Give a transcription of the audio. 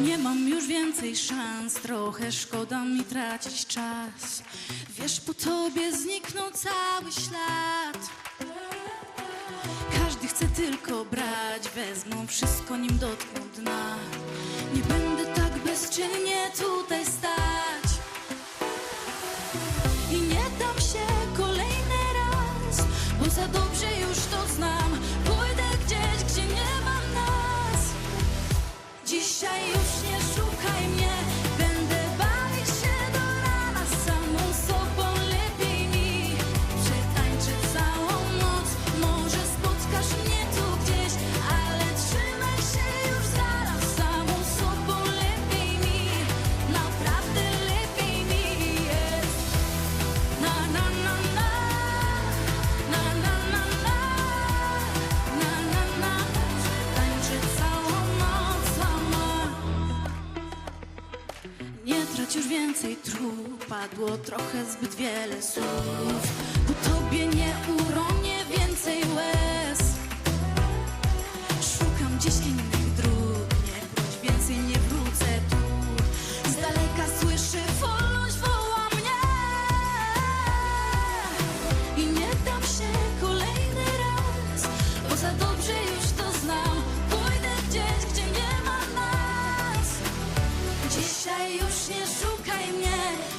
Nie mam już więcej szans, trochę szkoda mi tracić czas. Wiesz, po tobie zniknął cały ślad. Każdy chce tylko brać, wezmą wszystko, nim dotkną dna. Nie będę tak bezczynnie tu. 有些书。trać już więcej trup Padło trochę zbyt wiele słów. Bo tobie nie urąga Już nie szukaj mnie.